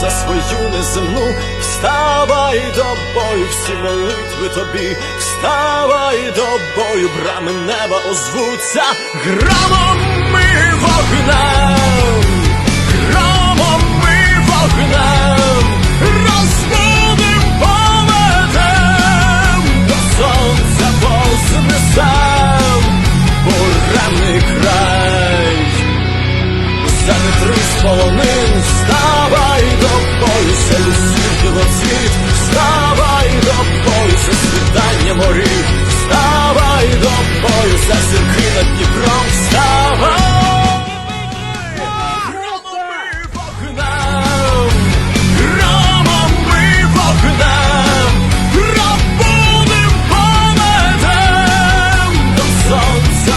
за свою неземну. Вставай до бою, всі молитви тобі, вставай до бою, брами неба озвуться. Громом ми вогнем, громом ми вогнем, розбудим поведем, до сонця вознесем, буремний край. Завітри з полонин, вставай за зірки над Дніпром, вставай! Громом ми вогнем, громом ми вогнем, розбудим поведем, до сонця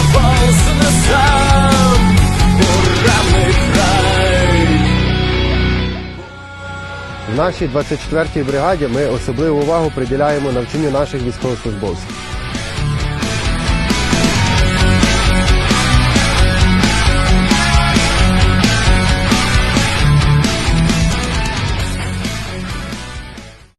буремний край. В нашій 24-й бригаді ми особливу увагу приділяємо навчанню наших військовослужбовців.